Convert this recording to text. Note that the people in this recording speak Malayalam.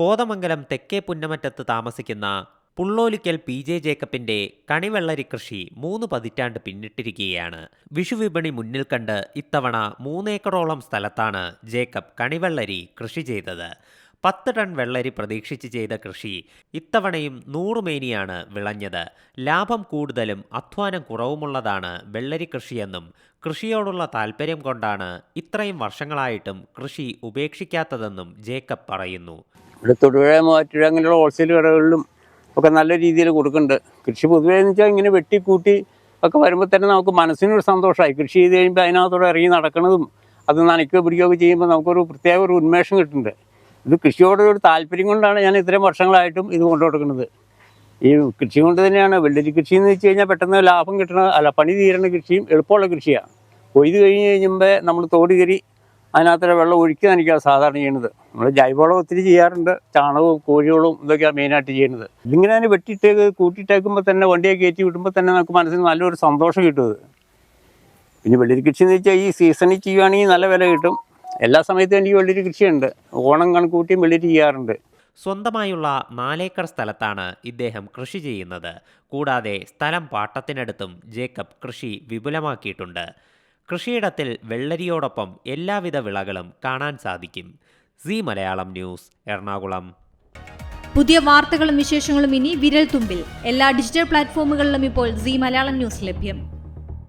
കോതമംഗലം തെക്കേ പുന്നമറ്റത്ത് താമസിക്കുന്ന പുള്ളോലിക്കൽ പി ജെ ജേക്കബിന്റെ കണിവെള്ളരി കൃഷി മൂന്ന് പതിറ്റാണ്ട് പിന്നിട്ടിരിക്കുകയാണ്. വിഷുവിപണി മുന്നിൽ കണ്ട് ഇത്തവണ മൂന്നേക്കറോളം സ്ഥലത്താണ് ജേക്കബ് കണിവെള്ളരി കൃഷി ചെയ്തത്. പത്ത് ടൺ വെള്ളരി പ്രതീക്ഷിച്ച് ചെയ്ത കൃഷി ഇത്തവണയും നൂറുമേനിയാണ് വിളഞ്ഞത്. ലാഭം കൂടുതലും അധ്വാനം കുറവുമുള്ളതാണ് വെള്ളരി കൃഷിയെന്നും കൃഷിയോടുള്ള താല്പര്യം കൊണ്ടാണ് ഇത്രയും വർഷങ്ങളായിട്ടും കൃഷി ഉപേക്ഷിക്കാത്തതെന്നും ജേക്കബ് പറയുന്നു. ഇവിടെ തൊടുപുഴ മൂവാറ്റുപുഴ അങ്ങനെയുള്ള ഹോൾസെയിൽ കടകളിലും ഒക്കെ നല്ല രീതിയിൽ കൊടുക്കുന്നുണ്ട്. കൃഷി പൊതുവേ എന്ന് വെച്ചാൽ ഇങ്ങനെ വെട്ടിക്കൂട്ടി ഒക്കെ വരുമ്പോൾ തന്നെ നമുക്ക് മനസ്സിനൊരു സന്തോഷമായി കൃഷി ചെയ്ത് കഴിയുമ്പോൾ അതിനകത്തോടെ ഇറങ്ങി നടക്കുന്നതും അത് നനയ്ക്കുകയോ പിടിക്കുകയൊക്കെ ചെയ്യുമ്പോൾ നമുക്കൊരു പ്രത്യേക ഒരു ഉന്മേഷം കിട്ടുന്നുണ്ട്. ഇത് കൃഷിയോട് ഒരു താല്പര്യം കൊണ്ടാണ് ഞാൻ ഇത്രയും വർഷങ്ങളായിട്ടും ഇത് കൊണ്ടു കൊടുക്കുന്നത്. ഈ കൃഷി കൊണ്ട് തന്നെയാണ്. വെള്ളരി കൃഷി എന്ന് വെച്ച് കഴിഞ്ഞാൽ പെട്ടെന്ന് ലാഭം കിട്ടണ അല്ല പണി തീരണ കൃഷിയും എളുപ്പമുള്ള കൃഷിയാണ് കൊയ്ത് കഴിഞ്ഞ് കഴിയുമ്പോൾ നമ്മൾ തോട് കയറി അതിനകത്ത് വെള്ളം ഒഴിക്കുക നനയ്ക്കുകയാണ് സാധാരണ ചെയ്യുന്നത്. നമ്മൾ ജൈവവളം ഒത്തിരി ചെയ്യാറുണ്ട്. ചാണകവും കോഴികളും ഇതൊക്കെയാണ് മെയിനായിട്ട് ചെയ്യുന്നത്. ഇതിങ്ങനെ തന്നെ വെട്ടിയിട്ടേക്ക് കൂട്ടിയിട്ടേക്കുമ്പോൾ തന്നെ വണ്ടിയെ കയറ്റി വിടുമ്പോൾ തന്നെ നമുക്ക് മനസ്സിന് നല്ലൊരു സന്തോഷം കിട്ടുന്നത് പിന്നെ വെള്ളരി കൃഷി എന്ന് വെച്ചാൽ ഈ സീസണിൽ ചെയ്യുകയാണെങ്കിൽ നല്ല വില കിട്ടും. എല്ലാ സമയത്തും എനിക്ക് വെള്ളരി കൃഷിയുണ്ട്. ഓണം കണക്കൂട്ടിയും വെള്ളരി ചെയ്യാറുണ്ട്. സ്വന്തമായുള്ള നാലേക്കർ സ്ഥലത്താണ് ഇദ്ദേഹം കൃഷി ചെയ്യുന്നത്. കൂടാതെ സ്ഥലം പാട്ടത്തിനടുത്തും ജേക്കബ് കൃഷി വിപുലമാക്കിയിട്ടുണ്ട്. കൃഷിയിടത്തിൽ വെള്ളരിയോടൊപ്പം എല്ലാവിധ വിളകളും കാണാൻ സാധിക്കും. C Malayalam news Ernakulam. പുതിയ വാർത്തകളും വിശേഷങ്ങളും ഇനി വിരൽ തുമ്പിൽ എല്ലാ ഡിജിറ്റൽ പ്ലാറ്റ്ഫോമുകളിലും ഇപ്പോൾ സി മലയാളം ന്യൂസ് ലഭ്യം.